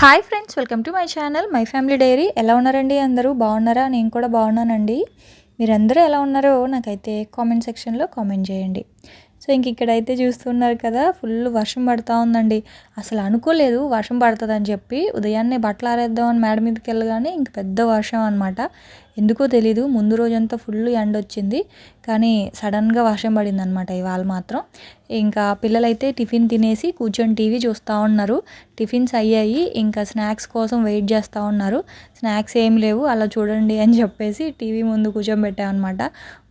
Hi friends welcome to my channel. My family diary. ఎలా ఉన్నారండి అందరూ? బాగున్నారా? నేను కూడా బాగున్నానండి. మీరందరూ ఎలా ఉన్నారో నాకైతే కామెంట్ సెక్షన్లో కామెంట్ చేయండి. సో ఇంక ఇక్కడైతే చూస్తున్నారు కదా ఫుల్ వర్షం పడుతూ ఉందండి. అసలు అనుకోలేదు వర్షం పడుతుందని చెప్పి ఉదయాన్నే బట్టలు ఆరేద్దామని మేడ మీదకి వెళ్ళగానే ఇంక పెద్ద వర్షం అనమాట ఎందుకో తెలీదు ముందు రోజంతా ఫుల్ ఎండ వచ్చింది కానీ సడన్గా వర్షం పడింది అనమాట ఇవాళ మాత్రం. ఇంకా పిల్లలైతే టిఫిన్ తినేసి కూర్చొని టీవీ చూస్తూ ఉన్నారు. టిఫిన్స్ అయ్యాయి ఇంకా స్నాక్స్ కోసం వెయిట్ చేస్తూ ఉన్నారు. స్నాక్స్ ఏం లేవు అలా చూడండి అని చెప్పేసి టీవీ ముందు కూర్చోబెట్టామన్నమాట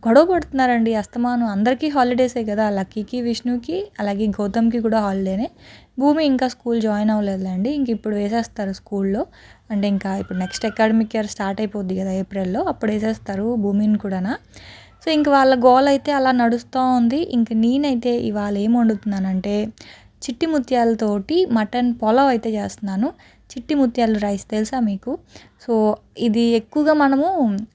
గొడవ పడుతున్నారండి అస్తమానం. అందరికీ హాలిడేసే కదా లక్కీకి విష్ణుకి అలాగే గౌతమ్కి కూడా హాలిడేనే. భూమి ఇంకా స్కూల్ జాయిన్ అవ్వలేదులేండి. ఇంక ఇప్పుడు వేసేస్తారు స్కూల్లో. అంటే ఇంకా ఇప్పుడు నెక్స్ట్ అకాడమిక్ ఇయర్ స్టార్ట్ అయిపోద్ది కదా ఏప్రిల్లో. అప్పుడు వేసేస్తారు భూమిని కూడా సో ఇంక వాళ్ళ గోల్ అయితే అలా నడుస్తూ ఉంది. ఇంక నేనైతే ఇవాళ ఏం వండుతున్నానంటే చిట్టి ముత్యాలతోటి మటన్ పొలావ్ అయితే చేస్తున్నాను. చిట్టి ముత్యాలు రైస్ తెలుసా మీకు? సో ఇది ఎక్కువగా మనము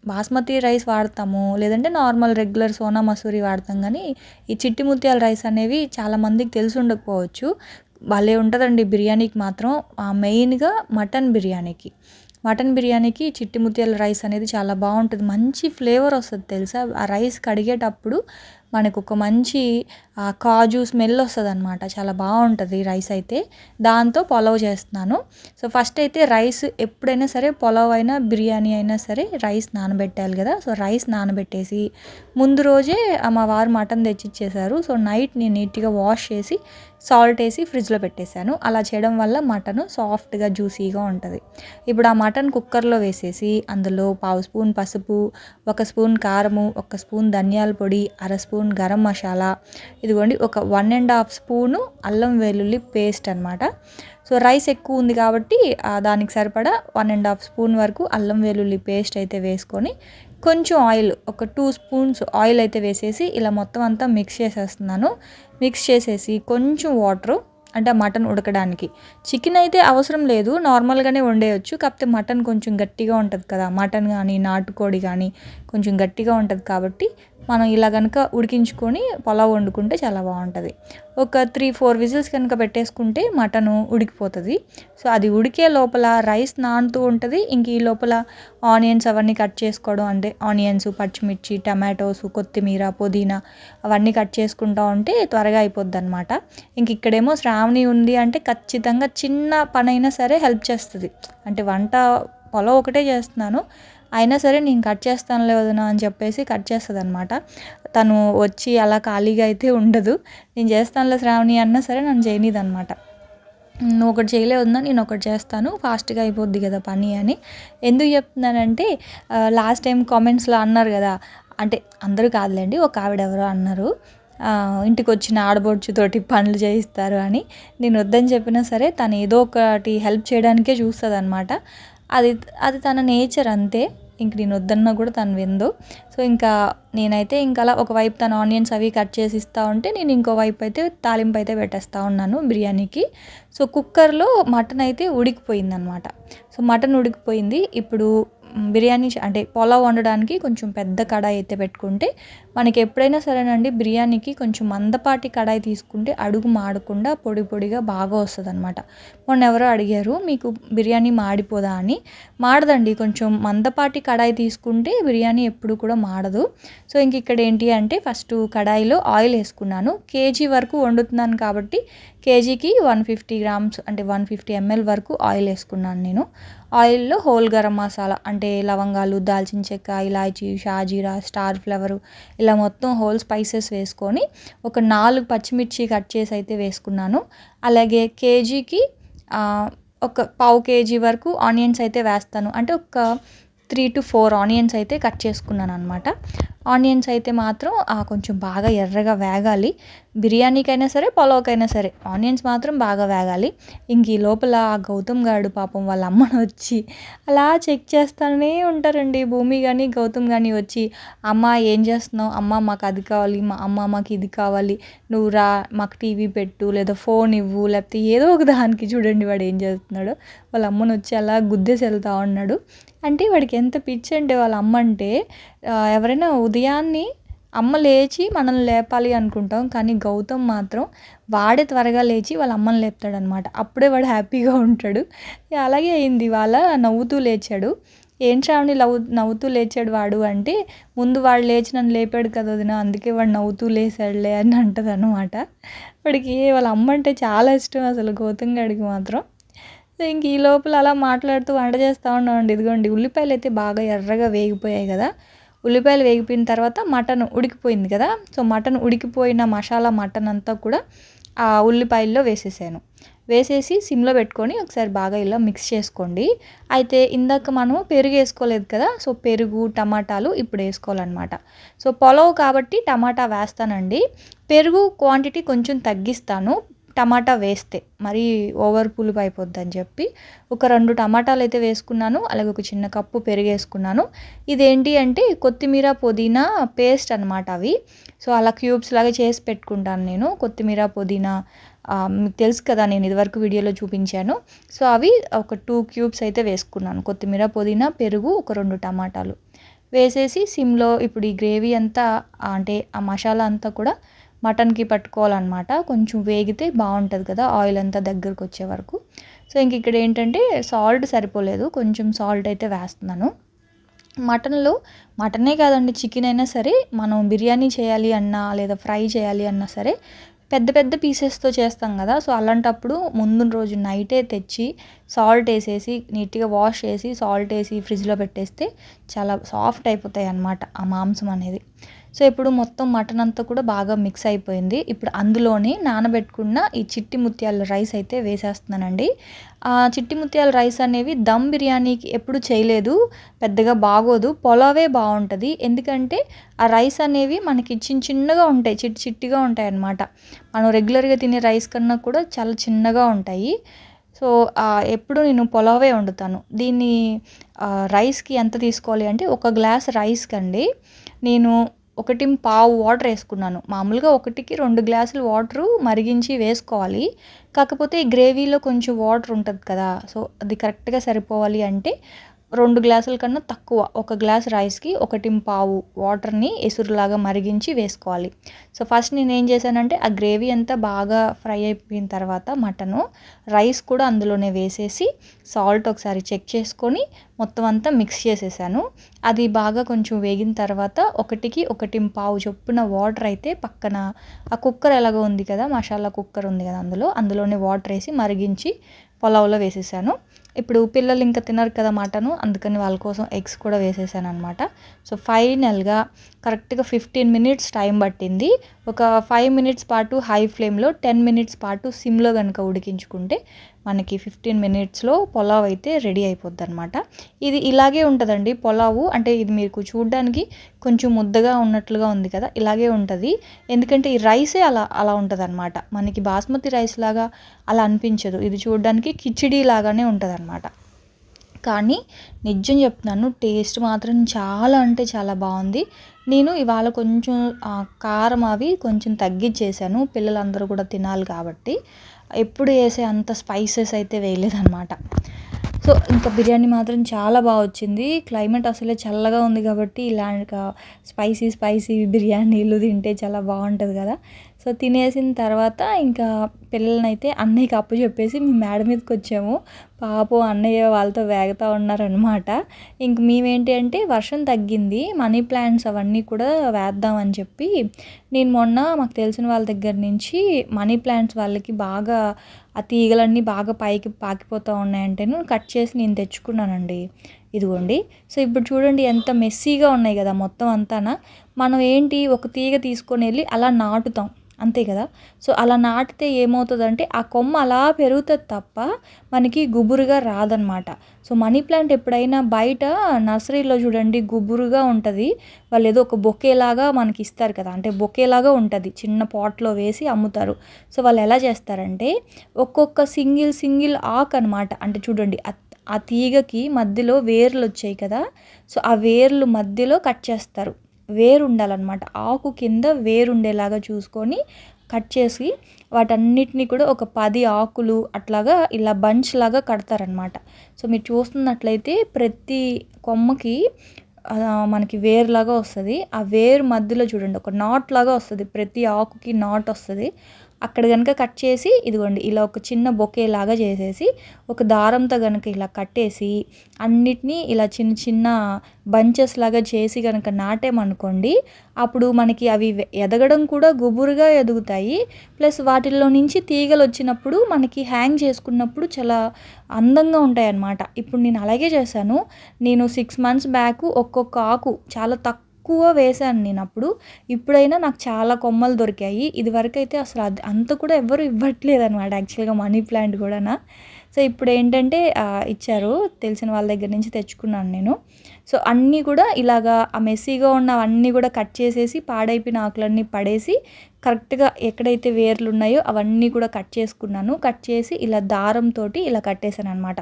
బాస్మతి రైస్ వాడతాము. లేదంటే నార్మల్ రెగ్యులర్ సోనా మసూరి వాడతాం కానీ ఈ చిట్టి ముత్యాల రైస్ అనేవి చాలామందికి తెలిసి ఉండకపోవచ్చు. భలే ఉంటుందండి బిర్యానీకి మాత్రం మెయిన్గా మటన్ బిర్యానీకి. మటన్ బిర్యానీకి చిట్టి ముత్యాల రైస్ అనేది చాలా బాగుంటుంది. మంచి ఫ్లేవర్ వస్తుంది తెలుసా? ఆ రైస్ కడిగేటప్పుడు మనకు ఒక మంచి కాజు స్మెల్ వస్తుంది అనమాట చాలా బాగుంటుంది రైస్ అయితే. దాంతో పొలవ్ చేస్తున్నాను. సో ఫస్ట్ అయితే రైస్ ఎప్పుడైనా సరే పొలవ్ అయినా బిర్యానీ అయినా సరే రైస్ నానబెట్టాలి కదా. సో రైస్ నానబెట్టేసి ముందు రోజే మా వారు మటన్ తెచ్చిచ్చేశారు సో నైట్ నేను నీట్గా వాష్ చేసి సాల్ట్ వేసి ఫ్రిడ్జ్లో పెట్టేశాను. అలా చేయడం వల్ల మటన్ సాఫ్ట్గా జ్యూసీగా ఉంటుంది. ఇప్పుడు ఆ మటన్ కుక్కర్లో వేసేసి అందులో పావు స్పూన్ పసుపు ఒక స్పూన్ కారము ఒక స్పూన్ ధనియాల పొడి అర స్పూన్ గరం మసాలా ఇదిగోండి ఒక వన్ అండ్ హాఫ్ స్పూను అల్లం వెల్లుల్లి పేస్ట్ అనమాట సో రైస్ ఎక్కువ ఉంది కాబట్టి దానికి సరిపడా వన్ అండ్ హాఫ్ స్పూన్ వరకు అల్లం వెల్లుల్లి పేస్ట్ అయితే వేసుకొని కొంచెం ఆయిల్ ఒక టూ స్పూన్స్ ఆయిల్ అయితే వేసేసి ఇలా మొత్తం అంతా మిక్స్ చేసేస్తున్నాను. మిక్స్ చేసేసి కొంచెం వాటరు అంటే మటన్ ఉడకడానికి. చికెన్ అయితే అవసరం లేదు నార్మల్గానే వండేయచ్చు కాకపోతే మటన్ కొంచెం గట్టిగా ఉంటుంది కదా మటన్ కానీ నాటుకోడి కానీ కొంచెం గట్టిగా ఉంటుంది కాబట్టి మనం ఇలా కనుక ఉడికించుకొని పొలావ్ వండుకుంటే చాలా బాగుంటుంది. ఒక త్రీ ఫోర్ విజిల్స్ కనుక పెట్టేసుకుంటే మటను ఉడికిపోతుంది. సో అది ఉడికే లోపల రైస్ నానుతూ ఉంటుంది. ఇంక ఈ లోపల ఆనియన్స్ అవన్నీ కట్ చేసుకోవడం అంటే ఆనియన్స్ పచ్చిమిర్చి టమాటోస్ కొత్తిమీర పుదీనా అవన్నీ కట్ చేసుకుంటా ఉంటే త్వరగా అయిపోద్ది అనమాట ఇంక ఇక్కడేమో శ్రావణి ఉంది అంటే ఖచ్చితంగా చిన్న పనైనా సరే హెల్ప్ చేస్తుంది. అంటే వంట పొలం ఒకటే చేస్తున్నాను. అయినా సరే నేను కట్ చేస్తాను వదినా అని చెప్పేసి కట్ చేస్తుంది అనమాట తను వచ్చి అలా ఖాళీగా అయితే ఉండదు. నేను చేస్తానులే శ్రావణి అన్నా సరే నన్ను చేయనిది అనమాట నువ్వు ఒకటి చేయలేదున్నా నేను ఒకటి చేస్తాను. ఫాస్ట్గా అయిపోద్ది కదా పని అని. ఎందుకు చెప్తున్నానంటే లాస్ట్ టైం కామెంట్స్లో అన్నారు కదా. అంటే అందరూ కాదులేండి ఒక ఆవిడెవరో అన్నారు. ఇంటికి వచ్చిన ఆడబొడ్చుతోటి పనులు చేయిస్తారు అని. నేను వద్దని చెప్పినా సరే తను ఏదో ఒకటి హెల్ప్ చేయడానికే చూస్తుంది అనమాట అది అది తన నేచర్ అంతే. ఇంక నేను వద్దన్నా కూడా తను విందు. సో ఇంకా నేనైతే ఇంకా అలా ఒకవైపు తను ఆనియన్స్ అవి కట్ చేసి ఇస్తూ ఉంటే నేను ఇంకో వైపు అయితే తాలింపు అయితే పెట్టేస్తూ ఉన్నాను బిర్యానీకి. సో కుక్కర్లో మటన్ అయితే ఉడికిపోయింది అనమాట సో మటన్ ఉడికిపోయింది. ఇప్పుడు బిర్యానీ అంటే పొలావ్ వండడానికి కొంచెం పెద్ద కడాయి అయితే పెట్టుకుంటే మనకి ఎప్పుడైనా సరేనండి బిర్యానీకి కొంచెం మందపాటి కడాయి తీసుకుంటే అడుగు మాడకుండా పొడి పొడిగా బాగా వస్తుంది అనమాట మొన్న ఎవరో అడిగారు మీకు బిర్యానీ మాడిపోదా? అని. మాడదండి కొంచెం మందపాటి కడాయి తీసుకుంటే బిర్యానీ ఎప్పుడు కూడా మాడదు. సో ఇంక ఇక్కడ ఏంటి అంటే ఫస్ట్ కడాయిలో ఆయిల్ వేసుకున్నాను. కేజీ వరకు వండుతున్నాను కాబట్టి కేజీకి వన్ ఫిఫ్టీ గ్రామ్స్ అంటే వన్ ఫిఫ్టీ ఎంఎల్ వరకు ఆయిల్ వేసుకున్నాను నేను. ఆయిల్లో హోల్ గరం మసాలా అంటే లవంగాలు దాల్చిన చెక్క ఇలాచీ షాజీరా స్టార్ ఫ్లవరు ఇలా మొత్తం హోల్ స్పైసెస్ వేసుకొని ఒక నాలుగు పచ్చిమిర్చి కట్ చేసి అయితే వేసుకున్నాను. అలాగే కేజీకి ఒక పావు కేజీ వరకు ఆనియన్స్ అయితే వేస్తాను. అంటే ఒక త్రీ టు ఫోర్ ఆనియన్స్ అయితే కట్ చేసుకున్నాను అనమాట ఆనియన్స్ అయితే మాత్రం కొంచెం బాగా ఎర్రగా వేగాలి. బిర్యానీకైనా సరే పొలవకైనా సరే ఆనియన్స్ మాత్రం బాగా వేగాలి. ఇంక ఈ లోపల ఆ గౌతమ్ గారు పాపం వాళ్ళ అమ్మను వచ్చి అలా చెక్ చేస్తూనే ఉంటారండి. భూమి కానీ గౌతమ్ కానీ వచ్చి అమ్మ ఏం చేస్తున్నావు? అమ్మ మాకు అది కావాలి. మా అమ్మ మాకు ఇది కావాలి. నువ్వు రా మాకు టీవీ పెట్టు లేదా ఫోన్ ఇవ్వు లేకపోతే ఏదో ఒక దానికి చూడండి వాడు ఏం చేస్తున్నాడో. వాళ్ళ అమ్మను వచ్చి అలా గుద్దేసి వెళ్తా ఉన్నాడు. అంటే వాడికి ఎంత పిచ్చి అంటే వాళ్ళ అమ్మ అంటే ఎవరైనా ఉదయాన్నే అమ్మ లేచి మనల్ని లేపాలి అనుకుంటాం కానీ గౌతమ్ మాత్రం వాడే త్వరగా లేచి వాళ్ళ అమ్మని లేపుతాడనమాట. అప్పుడే వాడు హ్యాపీగా ఉంటాడు. అలాగే అయింది. వాళ్ళ నవ్వుతూ లేచాడు. ఏం శ్రావణి లవ్ నవ్వుతూ లేచాడు వాడు అంటే ముందు వాడు లేచి నన్ను లేపాడు కదా వదిన అందుకే వాడు నవ్వుతూ లేచాడులే అని అంటది అనమాట వాడికి వాళ్ళ అమ్మ అంటే చాలా ఇష్టం అసలు గౌతమ్ గడికి మాత్రం. సో ఇంక ఈ లోపల అలా మాట్లాడుతూ వంట చేస్తూ ఉన్నామండి ఇదిగోండి ఉల్లిపాయలు అయితే బాగా ఎర్రగా వేగిపోయాయి కదా. ఉల్లిపాయలు వేగిపోయిన తర్వాత మటన్ ఉడికిపోయింది కదా. సో మటన్ ఉడికిపోయిన మసాలా మటన్ అంతా కూడా ఆ ఉల్లిపాయల్లో వేసేసాను. వేసేసి సిమ్లో పెట్టుకొని ఒకసారి బాగా ఇలా మిక్స్ చేసుకోండి. అయితే ఇందాక మనము పెరుగు వేసుకోలేదు కదా. సో పెరుగు టమాటాలు ఇప్పుడు వేసుకోవాలన్నమాట. సో పొలవ్ కాబట్టి టమాటా వేస్తానండి. పెరుగు క్వాంటిటీ కొంచెం తగ్గిస్తాను. టమాటా వేస్తే మరీ ఓవర్ పులుపు అయిపోద్ది అని చెప్పి ఒక రెండు టమాటాలు అయితే వేసుకున్నాను అలాగే ఒక చిన్న కప్పు పెరిగేసుకున్నాను. ఇదేంటి అంటే కొత్తిమీర పుదీనా పేస్ట్ అనమాట అవి. సో అలా క్యూబ్స్ లాగా చేసి పెట్టుకుంటాను నేను. కొత్తిమీర పుదీనా మీకు తెలుసు కదా నేను ఇదివరకు వీడియోలో చూపించాను. సో అవి ఒక టూ క్యూబ్స్ అయితే వేసుకున్నాను. కొత్తిమీర పుదీనా పెరుగు ఒక రెండు టమాటాలు. వేసేసి సిమ్లో ఇప్పుడు ఈ గ్రేవీ అంతా అంటే ఆ మసాలా అంతా కూడా మటన్కి పట్టుకోవాలన్నమాట. కొంచెం వేగితే బాగుంటుంది కదా ఆయిల్ అంతా దగ్గరకు వచ్చే వరకు. సో ఇంక ఇక్కడ ఏంటంటే సాల్ట్ సరిపోలేదు. కొంచెం సాల్ట్ అయితే వేస్తున్నాను. మటన్లో మటనే కాదండి చికెన్ అయినా సరే మనం బిర్యానీ చేయాలి అన్నా లేదా ఫ్రై చేయాలి అన్నా సరే పెద్ద పెద్ద పీసెస్తో చేస్తాం కదా. సో అలాంటప్పుడు ముందు రోజు నైటే తెచ్చి సాల్ట్ వేసేసి నీట్గా వాష్ చేసి సాల్ట్ వేసి ఫ్రిడ్జ్లో పెట్టేస్తే చాలా సాఫ్ట్ అయిపోతాయి అన్నమాట ఆ మాంసం అనేది. సో ఇప్పుడు మొత్తం మటన్ అంతా కూడా బాగా మిక్స్ అయిపోయింది. ఇప్పుడు అందులోనే నానబెట్టుకున్న ఈ చిట్టి ముత్యాల రైస్ అయితే వేసేస్తున్నానండి. ఆ చిట్టి ముత్యాల రైస్ అనేవి దమ్ బిర్యానీకి ఎప్పుడు చేయలేదు. పెద్దగా బాగోదు. పొలావే బాగుంటుంది. ఎందుకంటే ఆ రైస్ అనేవి మనకి చిన్న చిన్నగా ఉంటాయి. చిట్టి చిట్టిగా ఉంటాయి అన్నమాట మనం రెగ్యులర్గా తినే రైస్ కన్నా కూడా చాలా చిన్నగా ఉంటాయి. సో ఎప్పుడు నేను పొలావే వండుతాను. దీన్ని రైస్కి ఎంత తీసుకోవాలి అంటే ఒక గ్లాస్ రైస్కి అండి నేను ఒకటి పావు వాటర్ వేసుకున్నాను. మామూలుగా ఒకటికి రెండు గ్లాసులు వాటరు మరిగించి వేసుకోవాలి. కాకపోతే ఈ గ్రేవీలో కొంచెం వాటర్ ఉంటుంది కదా. సో అది కరెక్ట్గా సరిపోవాలి అంటే రెండు గ్లాసుల కన్నా తక్కువ. ఒక గ్లాస్ రైస్కి ఒకటి పావు వాటర్ని ఎసురులాగా మరిగించి వేసుకోవాలి. సో ఫస్ట్ నేను ఏం చేశానంటే ఆ గ్రేవీ అంతా బాగా ఫ్రై అయిపోయిన తర్వాత మటను రైస్ కూడా అందులోనే వేసేసి సాల్ట్ ఒకసారి చెక్ చేసుకొని మొత్తం అంతా మిక్స్ చేసేసాను. అది బాగా కొంచెం వేగిన తర్వాత ఒకటికి ఒకటి పావు చొప్పున వాటర్ అయితే పక్కన ఆ కుక్కర్ ఎలాగో ఉంది కదా మసాలా కుక్కర్ ఉంది కదా అందులో అందులోనే వాటర్ వేసి మరిగించి పొలావులో వేసేసాను. ఇప్పుడు పిల్లలు ఇంకా తినరు కదా మటను అందుకని వాళ్ళ కోసం ఎగ్స్ కూడా వేసేసాను అనమాట సో ఫైనల్గా కరెక్ట్గా ఫిఫ్టీన్ మినిట్స్ టైం పట్టింది. ఒక ఫైవ్ మినిట్స్ పాటు హై ఫ్లేమ్లో టెన్ మినిట్స్ పాటు సిమ్లో కనుక ఉడికించుకుంటే మనకి ఫిఫ్టీన్ మినిట్స్లో పొలావ్ అయితే రెడీ అయిపోద్ది అనమాట ఇది ఇలాగే ఉంటుందండి పొలావు. అంటే ఇది మీకు చూడడానికి కొంచెం ముద్దగా ఉన్నట్లుగా ఉంది కదా ఇలాగే ఉంటుంది. ఎందుకంటే ఈ రైసే అలా అలా ఉంటుంది అనమాట మనకి బాస్మతి రైస్ లాగా అలా అనిపించదు. ఇది చూడడానికి కిచిడీ లాగానే ఉంటుంది అనమాట కానీ నిజం చెప్తున్నాను టేస్ట్ మాత్రం చాలా అంటే చాలా బాగుంది. నేను ఇవాళ కొంచెం కారం అవి కొంచెం తగ్గించేసాను పిల్లలందరూ కూడా తినాలి కాబట్టి. ఎప్పుడు వేసే అంత స్పైసెస్ అయితే వేయలేదన్నమాట. సో ఇంకా బిర్యానీ మాత్రం చాలా బాగా వచ్చింది. క్లైమేట్ అసలే చల్లగా ఉంది కాబట్టి ఇలాంటి స్పైసీ స్పైసీ బిర్యానీలు తింటే చాలా బాగుంటుంది కదా. సో తినేసిన తర్వాత ఇంకా పిల్లలనైతే అన్నయ్యకి అప్పు చెప్పేసి మేము మేడ మీదకి వచ్చాము. పాపం అన్నయ్య వాళ్ళతో వేగుతూ ఉన్నారనమాట ఇంక మేమేంటి అంటే వర్షం తగ్గింది. మనీ ప్లాంట్స్ అవన్నీ కూడా వేద్దామని చెప్పి నేను మొన్న మాకు తెలిసిన వాళ్ళ దగ్గర నుంచి మనీ ప్లాంట్స్ వాళ్ళకి బాగా ఆ తీగలన్నీ బాగా పైకి పాకిపోతూ ఉన్నాయంటే నేను కట్ చేసి నేను తెచ్చుకున్నానండి. ఇదిగోండి. సో ఇప్పుడు చూడండి ఎంత మెస్సీగా ఉన్నాయి కదా మొత్తం అంతానా. మనం ఏంటి ఒక తీగ తీసుకొని వెళ్ళి అలా నాటుతాం. అంతే కదా? సో అలా నాటితే ఏమవుతుందంటే ఆ కొమ్మ అలా పెరుగుతుంది తప్ప మనకి గుబురుగా రాదనమాట. సో మనీ ప్లాంట్ ఎప్పుడైనా బయట నర్సరీలో చూడండి గుబురుగా ఉంటుంది. వాళ్ళు ఏదో ఒక బొకేలాగా మనకి ఇస్తారు కదా? అంటే బొకేలాగా ఉంటుంది. చిన్న పాట్లో వేసి అమ్ముతారు. సో వాళ్ళు ఎలా చేస్తారంటే ఒక్కొక్క సింగిల్ సింగిల్ ఆక్ అనమాట. అంటే చూడండి ఆ తీగకి మధ్యలో వేర్లు వచ్చాయి కదా? సో ఆ వేర్లు మధ్యలో కట్ చేస్తారు. వేరు ఉండాలన్నమాట ఆకు కింద వేరు ఉండేలాగా చూసుకొని కట్ చేసి వాటన్నిటిని కూడా ఒక పది ఆకులు అట్లాగా ఇలా బంచ్ లాగా కడతారనమాట సో మీరు చూస్తున్నట్లయితే ప్రతి కొమ్మకి మనకి వేరులాగా వస్తుంది. ఆ వేరు మధ్యలో చూడండి ఒక నాట్ లాగా వస్తుంది. ప్రతి ఆకుకి నాట్ వస్తుంది. అక్కడ కనుక కట్ చేసి ఇదిగోండి ఇలా ఒక చిన్న బొకే లాగా చేసేసి ఒక దారంతో కనుక ఇలా కట్టేసి అన్నిటినీ ఇలా చిన్న చిన్న బంచెస్ లాగా చేసి కనుక నాటామనుకోండి అప్పుడు మనకి అవి ఎదగడం కూడా గుబురుగా ఎదుగుతాయి. ప్లస్ వాటిల్లో నుంచి తీగలు వచ్చినప్పుడు మనకి హ్యాంగ్ చేసుకున్నప్పుడు చాలా అందంగా ఉంటాయి అన్నమాట ఇప్పుడు నేను అలాగే చేశాను. నేను సిక్స్ మంత్స్ బ్యాక్ ఒక్కొక్క ఆకు చాలా తక్కువ వేశాను నేను అప్పుడు. ఇప్పుడైనా నాకు చాలా కొమ్మలు దొరికాయి. ఇదివరకు అయితే అసలు అది అంత కూడా ఎవ్వరు ఇవ్వట్లేదు అనమాట యాక్చువల్గా మనీ ప్లాంట్ కూడానా. సో ఇప్పుడు ఏంటంటే ఇచ్చారు. తెలిసిన వాళ్ళ దగ్గర నుంచి తెచ్చుకున్నాను నేను. సో అన్నీ కూడా ఇలాగా ఆ మెస్సీగా ఉన్నవన్నీ కూడా కట్ చేసేసి పాడైపోయిన ఆకులన్నీ పడేసి కరెక్ట్గా ఎక్కడైతే వేర్లు ఉన్నాయో అవన్నీ కూడా కట్ చేసుకున్నాను. కట్ చేసి ఇలా దారంతో ఇలా కట్టేశాను అనమాట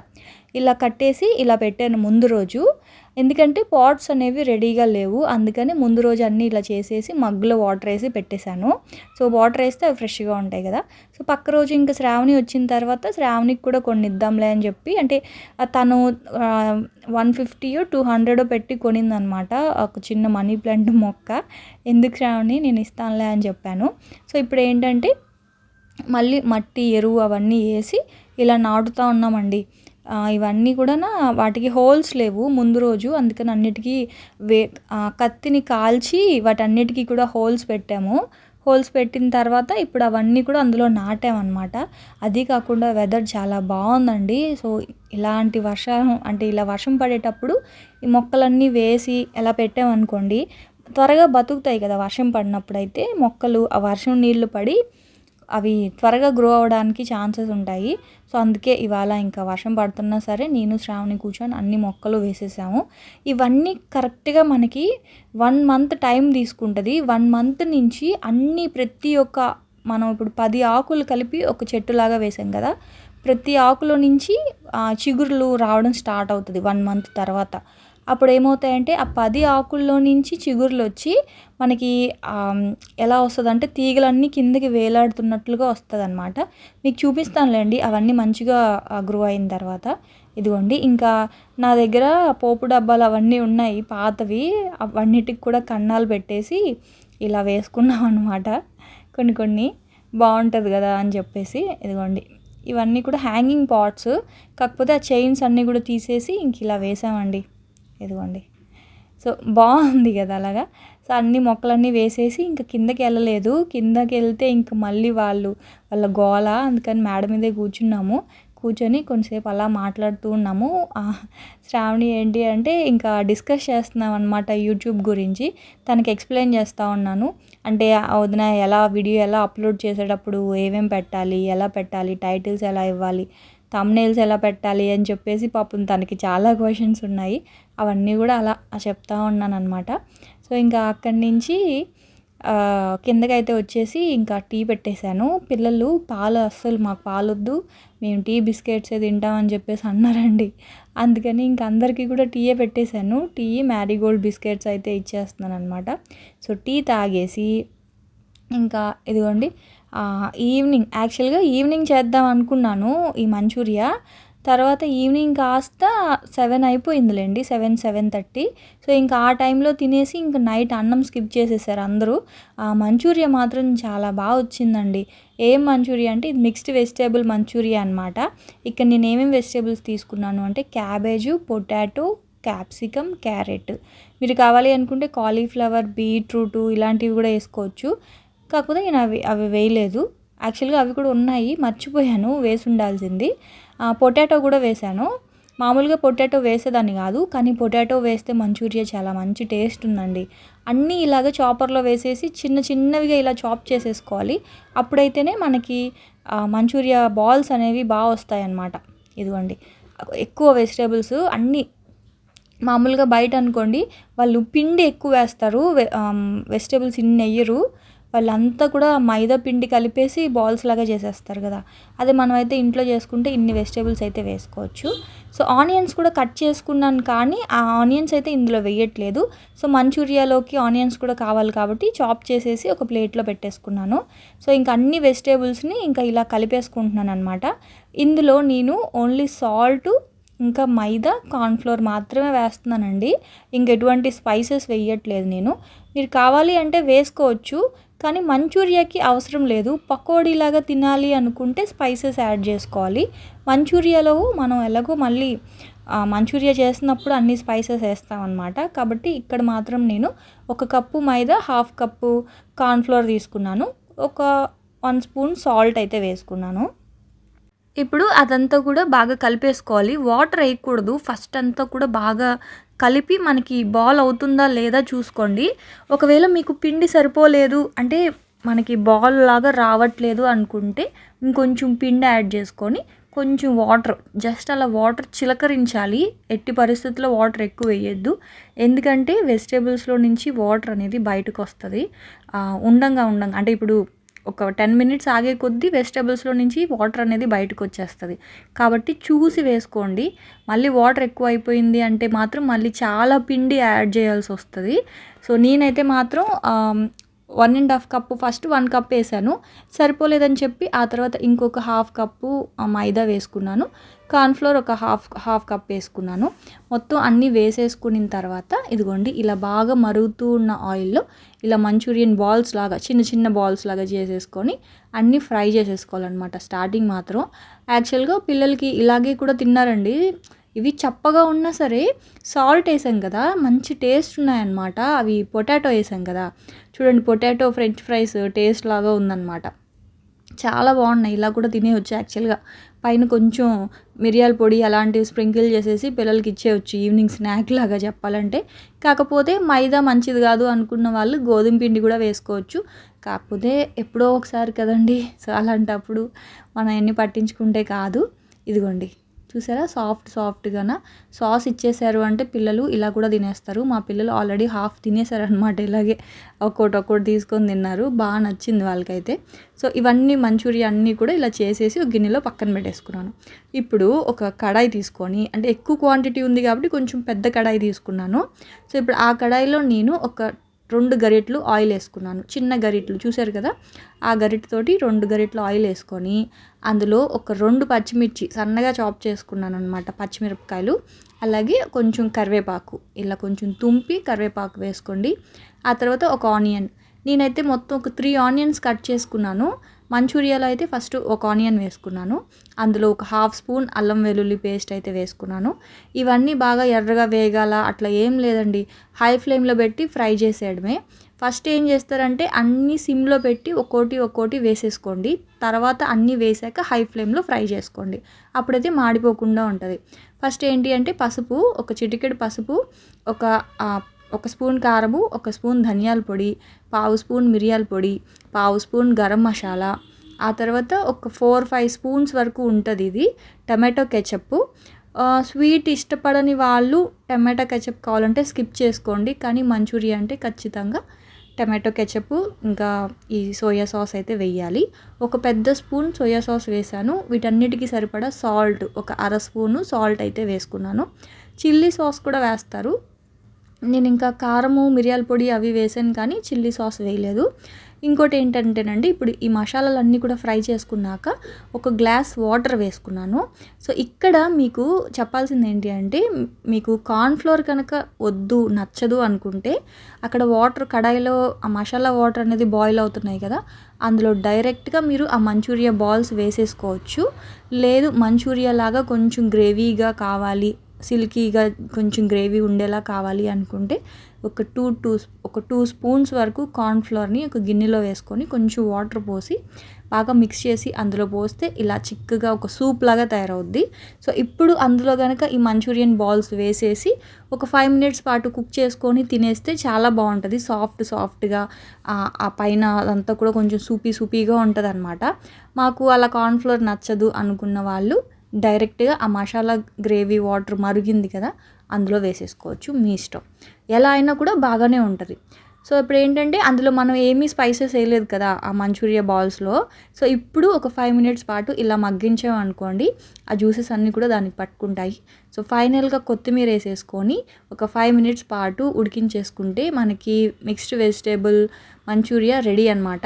ఇలా కట్టేసి ఇలా పెట్టాను ముందు రోజు. ఎందుకంటే పాట్స్ అనేవి రెడీగా లేవు. అందుకని ముందు రోజు అన్నీ ఇలా చేసేసి మగ్గులో వాటర్ వేసి పెట్టేశాను. సో వాటర్ వేస్తే అవి ఫ్రెష్గా ఉంటాయి కదా. సో పక్క రోజు ఇంకా శ్రావణి వచ్చిన తర్వాత శ్రావణికి కూడా కొన్ని ఇద్దాంలే అని చెప్పి అంటే తను వన్ ఫిఫ్టీయో టూ హండ్రెడో పెట్టి కొనిందనమాట. ఒక చిన్న మనీ ప్లాంట్ మొక్క. ఎందుకు శ్రావణి? నేను ఇస్తానులే అని చెప్పాను. సో ఇప్పుడు ఏంటంటే మళ్ళీ మట్టి ఎరువు అవన్నీ వేసి ఇలా నాటుతూ ఉన్నామండి. ఇవన్నీ కూడా వాటికి హోల్స్ లేవు ముందు రోజు. అందుకని అన్నిటికీ వే కత్తిని కాల్చి వాటన్నిటికీ కూడా హోల్స్ పెట్టాము. హోల్స్ పెట్టిన తర్వాత ఇప్పుడు అవన్నీ కూడా అందులో నాటామన్నమాట. అది కాకుండా వెదర్ చాలా బాగుందండి. సో ఇలాంటి వర్షం అంటే ఇలా వర్షం పడేటప్పుడు ఈ మొక్కలన్నీ వేసి ఎలా పెట్టామనుకోండి త్వరగా బతుకుతాయి కదా వర్షం పడినప్పుడు అయితే మొక్కలు ఆ వర్షం నీళ్ళు పడి అవి త్వరగా గ్రో అవ్వడానికి ఛాన్సెస్ ఉంటాయి. సో అందుకే ఇవాళ ఇంకా వర్షం పడుతున్నా సరే నేను శ్రావణి కూర్చొని అన్ని మొక్కలు వేసేసాము. ఇవన్నీ కరెక్ట్గా మనకి వన్ మంత్ టైం తీసుకుంటుంది. వన్ మంత్ నుంచి అన్ని ప్రతి ఒక్క మనం ఇప్పుడు పది ఆకులు కలిపి ఒక చెట్టులాగా వేసాం కదా. ప్రతి ఆకులో నుంచి చిగురులు చిగుర్లు రావడం స్టార్ట్ అవుతుంది వన్ మంత్ తర్వాత. అప్పుడు ఏమవుతాయంటే ఆ పది ఆకుల్లో నుంచి చిగుర్లు వచ్చి మనకి ఎలా వస్తుంది అంటే తీగలన్నీ కిందకి వేలాడుతున్నట్లుగా వస్తుంది అనమాట మీకు చూపిస్తానులేండి అవన్నీ మంచిగా గ్రో అయిన తర్వాత. ఇదిగోండి ఇంకా నా దగ్గర పోపు డబ్బాలు అవన్నీ ఉన్నాయి పాతవి. అవన్నిటికి కూడా కన్నాలు పెట్టేసి ఇలా వేసుకున్నాం అనమాట కొన్ని కొన్ని బాగుంటుంది కదా అని చెప్పేసి. ఇదిగోండి ఇవన్నీ కూడా హ్యాంగింగ్ పాట్స్ కాకపోతే ఆ చైన్స్ అన్నీ కూడా తీసేసి ఇంక ఇలా వేసామండి. ఇదిగోండి. సో బాగుంది కదా అలాగా. సో అన్ని మొక్కలన్నీ వేసేసి ఇంకా కిందకి వెళ్ళలేదు. కిందకి వెళ్తే ఇంక మళ్ళీ వాళ్ళు వాళ్ళ గోల అందుకని మేడ మీదే కూర్చున్నాము. కూర్చొని కొంచెంసేపు అలా మాట్లాడుతూ ఉన్నాము. శ్రావణి ఏంటి అంటే ఇంకా డిస్కస్ చేస్తున్నాం అనమాట యూట్యూబ్ గురించి. తనకి ఎక్స్ప్లెయిన్ చేస్తూ ఉన్నాను. అంటే వదిన ఎలా వీడియో ఎలా అప్లోడ్ చేసేటప్పుడు ఏమేం పెట్టాలి ఎలా పెట్టాలి టైటిల్స్ ఎలా ఇవ్వాలి తమ్నేల్స్ ఎలా పెట్టాలి అని చెప్పేసి పాపం తనకి చాలా క్వశ్చన్స్ ఉన్నాయి. అవన్నీ కూడా అలా చెప్తా ఉన్నాను అనమాట సో ఇంకా అక్కడి నుంచి కిందకైతే వచ్చేసి ఇంకా టీ పెట్టేశాను. పిల్లలు పాలు అస్సలు మాకు పాలొద్దు మేము టీ బిస్కెట్సే తింటామని చెప్పేసి అన్నారండి. అందుకని ఇంక అందరికీ కూడా టీయే పెట్టేశాను. టీ మ్యారీగోల్డ్ బిస్కెట్స్ అయితే ఇచ్చేస్తున్నాను అనమాట సో టీ తాగేసి ఇంకా ఇదిగోండి ఈవినింగ్ యాక్చువల్గా ఈవినింగ్ చేద్దాం అనుకున్నాను ఈ మంచూరియా. తర్వాత ఈవినింగ్ కాస్త సెవెన్ అయిపోయిందిలేండి సెవెన్ సెవెన్ థర్టీ. సో ఇంకా ఆ టైంలో తినేసి ఇంకా నైట్ అన్నం స్కిప్ చేసేసారు అందరూ. ఆ మంచూరియా మాత్రం చాలా బాగా వచ్చిందండి. ఏం మంచూరియా అంటే ఇది మిక్స్డ్ వెజిటేబుల్ మంచూరియా అనమాట ఇక్కడ నేను ఏమేమి వెజిటేబుల్స్ తీసుకున్నాను అంటే క్యాబేజు పొటాటో క్యాప్సికమ్ క్యారెట్. మీరు కావాలి అనుకుంటే కాలీఫ్లవర్ బీట్రూట్ ఇలాంటివి కూడా వేసుకోవచ్చు. కాకపోతే నేను అవి అవి వేయలేదు. యాక్చువల్గా అవి కూడా ఉన్నాయి మర్చిపోయాను వేసి ఉండాల్సింది. పొటాటో కూడా వేశాను. మామూలుగా పొటాటో వేసేదాన్ని కాదు కానీ పొటాటో వేస్తే మంచూరియా చాలా మంచి టేస్ట్ ఉందండి. అన్నీ ఇలాగ చాపర్లో వేసేసి చిన్న చిన్నవిగా ఇలా చాప్ చేసేసుకోవాలి. అప్పుడైతేనే మనకి మంచూరియా బాల్స్ అనేవి బాగా వస్తాయి అన్నమాట ఇదిగోండి. ఎక్కువ వెజిటేబుల్స్ అన్నీ. మామూలుగా బయట అనుకోండి వాళ్ళు పిండి ఎక్కువ వేస్తారు వెజిటేబుల్స్ ఇన్ని వేయరు. వాళ్ళంతా కూడా మైదా పిండి కలిపేసి బాల్స్ లాగా చేసేస్తారు కదా. అదే మనమైతే ఇంట్లో చేసుకుంటే ఇన్ని వెజిటేబుల్స్ అయితే వేసుకోవచ్చు. సో ఆనియన్స్ కూడా కట్ చేసుకున్నాను కానీ ఆ ఆనియన్స్ అయితే ఇందులో వేయట్లేదు. సో మంచూరియాలోకి ఆనియన్స్ కూడా కావాలి కాబట్టి చాప్ చేసేసి ఒక ప్లేట్లో పెట్టేసుకున్నాను. సో ఇంకా అన్ని వెజిటేబుల్స్ని ఇంకా ఇలా కలిపేసుకుంటున్నాను అనమాట ఇందులో నేను ఓన్లీ సాల్ట్ ఇంకా మైదా కార్న్ఫ్లోర్ మాత్రమే వేస్తున్నానండి. ఇంకెటువంటి స్పైసెస్ వేయట్లేదు నేను. మీరు కావాలి అంటే వేసుకోవచ్చు. కానీ మంచూరియాకి అవసరం లేదు. పకోడీలాగా తినాలి అనుకుంటే స్పైసెస్ యాడ్ చేసుకోవాలి. మంచూరియాలో మనం ఎలాగో మళ్ళీ మంచూరియా చేసినప్పుడు అన్ని స్పైసెస్ వేస్తామన్నమాట. కాబట్టి ఇక్కడ మాత్రం నేను ఒక cup maida half cup cornflour తీసుకున్నాను. ఒక వన్ స్పూన్ సాల్ట్ అయితే వేసుకున్నాను. ఇప్పుడు అదంతా కూడా బాగా కలిపేసుకోవాలి. వాటర్ వేయకూడదు. ఫస్ట్ అంతా కూడా బాగా కలిపి మనకి బాల్ అవుతుందా లేదా చూసుకోండి. ఒకవేళ మీకు పిండి సరిపోలేదు అంటే మనకి బాల్ లాగా రావట్లేదు అనుకుంటే ఇంకొంచెం పిండి యాడ్ చేసుకొని కొంచెం వాటర్ జస్ట్ అలా వాటర్ చిలకరించాలి. ఎట్టి పరిస్థితుల్లో వాటర్ ఎక్కువ వేయద్దు. ఎందుకంటే వెజిటేబుల్స్లో నుంచి వాటర్ అనేది బయటకు వస్తుంది. ఉండంగా ఉండంగా అంటే ఇప్పుడు ఒక టెన్ మినిట్స్ ఆగే కొద్దీ వెజిటేబుల్స్లో నుంచి వాటర్ అనేది బయటకు వచ్చేస్తుంది. కాబట్టి చూసి వేసుకోండి. మళ్ళీ వాటర్ ఎక్కువ అయిపోయింది అంటే మాత్రం మళ్ళీ చాలా పిండి యాడ్ చేయాల్సి వస్తుంది. సో నేనైతే మాత్రం one and half cup first one cup వేసాను. సరిపోలేదని చెప్పి ఆ తర్వాత ఇంకొక హాఫ్ కప్పు మైదా వేసుకున్నాను. కార్న్ఫ్లోర్ ఒక హాఫ్ హాఫ్ కప్ వేసుకున్నాను. మొత్తం అన్నీ వేసేసుకున్న తర్వాత ఇదిగోండి ఇలా బాగా మరుగుతూ ఉన్న ఆయిల్లో ఇలా మంచూరియన్ బాల్స్ లాగా చిన్న చిన్న బాల్స్ లాగా చేసేసుకొని అన్నీ ఫ్రై చేసేసుకోవాలన్నమాట. స్టార్టింగ్ మాత్రం యాక్చువల్గా పిల్లలకి ఇలాగే కూడా తిన్నారండి. ఇవి చప్పగా ఉన్నా సరే సాల్ట్ వేసాం కదా మంచి టేస్ట్ ఉన్నాయన్నమాట. అవి పొటాటో వేసాం కదా. చూడండి పొటాటో ఫ్రెంచ్ ఫ్రైస్ టేస్ట్ లాగా ఉందన్నమాట. చాలా బాగున్నాయి. ఇలా కూడా తినేయచ్చు యాక్చువల్గా. పైన కొంచెం మిరియాల పొడి అలాంటివి స్ప్రింకిల్ చేసేసి పిల్లలకి ఇచ్చేయచ్చు. ఈవినింగ్ స్నాక్ లాగా చెప్పాలంటే. కాకపోతే మైదా మంచిది కాదు అనుకున్న వాళ్ళు గోధుమ పిండి కూడా వేసుకోవచ్చు. కాకపోతే ఎప్పుడో ఒకసారి కదండి సో అలాంటప్పుడు మనం ఎన్ని పట్టించుకుంటే కాదు. ఇదిగోండి. చూసారా? సాఫ్ట్ సాఫ్ట్గాన? సాస్ ఇచ్చేసారు అంటే పిల్లలు ఇలా కూడా తినేస్తారు. మా పిల్లలు ఆల్రెడీ హాఫ్ తినేసారు అనమాట ఇలాగే. ఒక్కోటి ఒక్కోటి తీసుకొని తిన్నారు. బాగా నచ్చింది వాళ్ళకైతే. సో ఇవన్నీ మంచూరియా అన్నీ కూడా ఇలా చేసేసి ఒక గిన్నెలో పక్కన పెట్టేసుకున్నాను. ఇప్పుడు ఒక కడాయి తీసుకొని అంటే ఎక్కువ క్వాంటిటీ ఉంది కాబట్టి కొంచెం పెద్ద కడాయి తీసుకున్నాను. సో ఇప్పుడు ఆ కడాయిలో నేను ఒక రెండు గరిటెలు ఆయిల్ వేసుకున్నాను. చిన్న గరిటలు చూశారు కదా? ఆ గరిటతోటి రెండు గరిటలు ఆయిల్ వేసుకొని అందులో ఒక రెండు పచ్చిమిర్చి సన్నగా చాప్ చేసుకున్నాను అనమాట పచ్చిమిరపకాయలు. అలాగే కొంచెం కరివేపాకు ఇలా కొంచెం తుంపి కరివేపాకు వేసుకోండి. ఆ తర్వాత ఒక ఆనియన్. నేనైతే మొత్తం ఒక త్రీ ఆనియన్స్ కట్ చేసుకున్నాను. మంచూరియాలో అయితే ఫస్ట్ ఒక ఆనియన్ వేసుకున్నాను. అందులో ఒక హాఫ్ స్పూన్ అల్లం వెల్లుల్లి పేస్ట్ అయితే వేసుకున్నాను. ఇవన్నీ బాగా ఎర్రగా వేగాల అట్లా ఏం లేదండి. హై ఫ్లేమ్లో పెట్టి ఫ్రై చేసేయడమే. ఫస్ట్ ఏం చేస్తారంటే అన్ని సిమ్లో పెట్టి ఒక్కోటి ఒక్కోటి వేసేసుకోండి. తర్వాత అన్నీ వేసాక హై ఫ్లేమ్లో ఫ్రై చేసుకోండి. అప్పుడైతే మాడిపోకుండా ఉంటుంది. ఫస్ట్ ఏంటి అంటే పసుపు ఒక చిటికెడు పసుపు ఒక ఒక స్పూన్ కారము ఒక స్పూన్ ధనియాల పొడి పావు స్పూన్ మిరియాల పొడి పావు స్పూన్ గరం మసాలా. ఆ తర్వాత ఒక ఫోర్ ఫైవ్ స్పూన్స్ వరకు ఉంటుంది ఇది టమాటో కెచప్ స్వీట్ ఇష్టపడని వాళ్ళు టమాటో కెచప్ కావాలంటే స్కిప్ చేసుకోండి కానీ మంచూరియా అంటే ఖచ్చితంగా టమాటో కెచప్ ఇంకా ఈ సోయా సాస్ అయితే వేయాలి. ఒక పెద్ద స్పూన్ సోయా సాస్ వేసాను వీటన్నిటికీ సరిపడా సాల్ట్ ఒక అర స్పూను సాల్ట్ అయితే వేసుకున్నాను. చిల్లీ సాస్ కూడా వేస్తారు నేను ఇంకా కారము మిరియాల పొడి అవి వేసాను కానీ చిల్లీ సాస్ వేయలేదు. ఇంకోటి ఏంటంటేనండి ఇప్పుడు ఈ మసాలాలన్నీ కూడా ఫ్రై చేసుకున్నాక ఒక గ్లాస్ వాటర్ వేసుకున్నాను. సో ఇక్కడ మీకు చెప్పాల్సింది ఏంటి అంటే మీకు కార్న్ఫ్లోర్ కనుక వద్దు నచ్చదు అనుకుంటే అక్కడ వాటర్ కడాయిలో ఆ మసాలా వాటర్ అనేది బాయిల్ అవుతున్నాయి కదా అందులో డైరెక్ట్గా మీరు ఆ మంచూరియా బాల్స్ వేసేసుకోవచ్చు. లేదు మంచూరియా లాగా కొంచెం గ్రేవీగా కావాలి సిల్కీగా కొంచెం గ్రేవీ ఉండేలా కావాలి అనుకుంటే ఒక టూ టూ ఒక టూ స్పూన్స్ వరకు కార్న్ఫ్లోర్ని ఒక గిన్నెలో వేసుకొని కొంచెం వాటర్ పోసి బాగా మిక్స్ చేసి అందులో పోస్తే ఇలా చిక్కగా ఒక సూప్ లాగా తయారవుద్ది. సో ఇప్పుడు అందులో కనుక ఈ మంచూరియన్ బాల్స్ వేసేసి ఒక ఫైవ్ మినిట్స్ పాటు కుక్ చేసుకొని తినేస్తే చాలా బాగుంటుంది. సాఫ్ట్ సాఫ్ట్గా ఆ పైన అదంతా కూడా కొంచెం సూపీ సూపీగా ఉంటుంది అనమాట మాకు అలా కార్న్ఫ్లోర్ నచ్చదు అనుకున్న వాళ్ళు డైరెక్ట్గా ఆ మసాలా గ్రేవీ వాటర్ మరిగింది కదా అందులో వేసేసుకోవచ్చు మీ ఇష్టం. ఎలా అయినా కూడా బాగానే ఉంటుంది. సో ఇప్పుడు ఏంటంటే అందులో మనం ఏమీ స్పైసెస్ వేయలేదు కదా ఆ మంచూరియా బాల్స్లో. సో ఇప్పుడు ఒక ఫైవ్ మినిట్స్ పాటు ఇలా మగ్గించామనుకోండి ఆ జ్యూసెస్ అన్నీ కూడా దానికి పట్టుకుంటాయి. సో ఫైనల్గా కొత్తిమీర వేసేసుకొని ఒక ఫైవ్ మినిట్స్ పాటు ఉడికించేసుకుంటే మనకి మిక్స్డ్ వెజిటేబుల్ మంచూరియా రెడీ అనమాట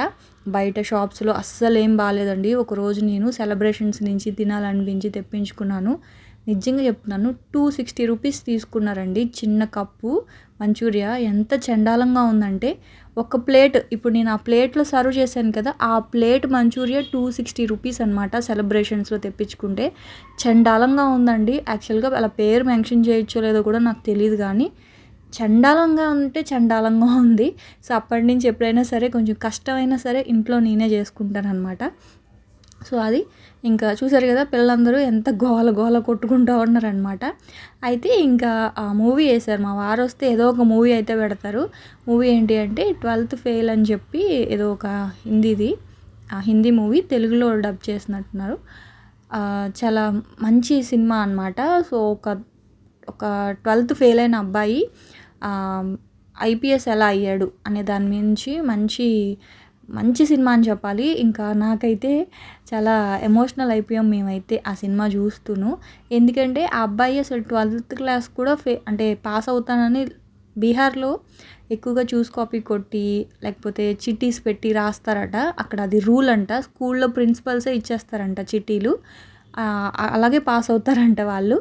బయట షాప్స్లో అస్సలు ఏం బాగాలేదండి ఒకరోజు నేను సెలబ్రేషన్స్ నుంచి తినాలనిపించి తెప్పించుకున్నాను. నిజంగా చెప్తున్నాను టూ సిక్స్టీ రూపీస్ తీసుకున్నారండి. చిన్న కప్పు మంచూరియా. ఎంత చండాలంగా ఉందంటే ఒక ప్లేట్ ఇప్పుడు నేను ఆ ప్లేట్లో సర్వ్ చేశాను కదా ఆ plate manchurian two sixty rupees అనమాట సెలబ్రేషన్స్లో తెప్పించుకుంటే. చండాలంగా ఉందండి. యాక్చువల్గా అలా పేరు మెన్షన్ చేయొచ్చో లేదో కూడా నాకు తెలియదు కానీ చండాలంగా ఉంటే చండాలంగా ఉంది. సో అప్పటి నుంచి ఎప్పుడైనా సరే కొంచెం కష్టమైనా సరే ఇంట్లో నేనే చేసుకుంటాను అనమాట సో అది ఇంకా చూసారు కదా పిల్లలందరూ ఎంత గోల గోల కొట్టుకుంటూ ఉన్నారనమాట అయితే ఇంకా ఆ మూవీ వేశారు. మా వారు వస్తే ఏదో ఒక మూవీ అయితే పెడతారు. మూవీ ఏంటి అంటే ట్వెల్త్ ఫెయిల్ అని చెప్పి ఏదో ఒక హిందీది ఆ హిందీ మూవీ తెలుగులో డబ్ చేసినట్టున్నారు. చాలా మంచి సినిమా అనమాట సో ఒక ఒక ట్వెల్త్ ఫెయిల్ అయిన అబ్బాయి ఐపీఎస్ ఎలా అయ్యాడు అనే దాని మించి మంచి మంచి సినిమా అని చెప్పాలి. ఇంకా నాకైతే చాలా ఎమోషనల్ అయిపోయాం మేమైతే ఆ సినిమా చూస్తూను. ఎందుకంటే ఆ అబ్బాయి అసలు ట్వెల్త్ క్లాస్ కూడా ఫే అంటే పాస్ అవుతానని బీహార్లో ఎక్కువగా చూస్ కాపీ కొట్టి లేకపోతే చిట్టీస్ పెట్టి రాస్తారట. అక్కడ అది రూల్ అంట. స్కూల్లో ప్రిన్సిపల్సే ఇచ్చేస్తారంట చిట్టీలు. అలాగే పాస్ అవుతారంట వాళ్ళు.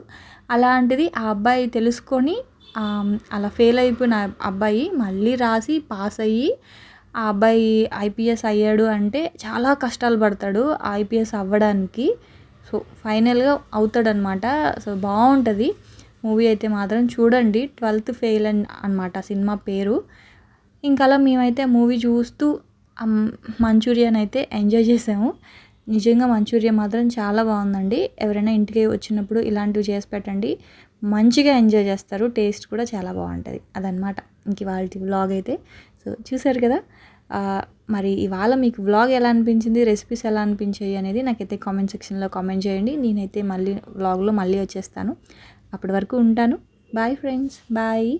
అలాంటిది ఆ అబ్బాయి తెలుసుకొని అలా ఫెయిల్ అయిపోయిన అబ్బాయి మళ్ళీ రాసి పాస్ అయ్యి ఆ అబ్బాయి ఐపీఎస్ అయ్యాడు అంటే చాలా కష్టాలు పడతాడు ఐపీఎస్ అవ్వడానికి. సో ఫైనల్గా అవుతాడనమాట. సో బాగుంటుంది. మూవీ అయితే మాత్రం చూడండి. ట్వెల్త్ ఫెయిల్ అని అనమాట సినిమా పేరు. ఇంకా అలా మేమైతే మూవీ చూస్తూ మంచూరియన్ అయితే ఎంజాయ్ చేసాము. నిజంగా మంచూరియా మాత్రం చాలా బాగుందండి. ఎవరైనా ఇంటికి వచ్చినప్పుడు ఇలాంటివి చేసి పెట్టండి. మంచిగా ఎంజాయ్ చేస్తారు. టేస్ట్ కూడా చాలా బాగుంటుంది. అదనమాట ఇంక వాళ్ళ వ్లాగ్ అయితే. సో చూసారు కదా? మరి ఇవాళ మీకు వ్లాగ్ ఎలా అనిపించింది? రెసిపీస్ ఎలా అనిపించాయి? అనేది నాకైతే కామెంట్ సెక్షన్లో కామెంట్ చేయండి. నేనైతే మళ్ళీ వ్లాగ్లో మళ్ళీ వచ్చేస్తాను. అప్పటి వరకు ఉంటాను. Bye friends bye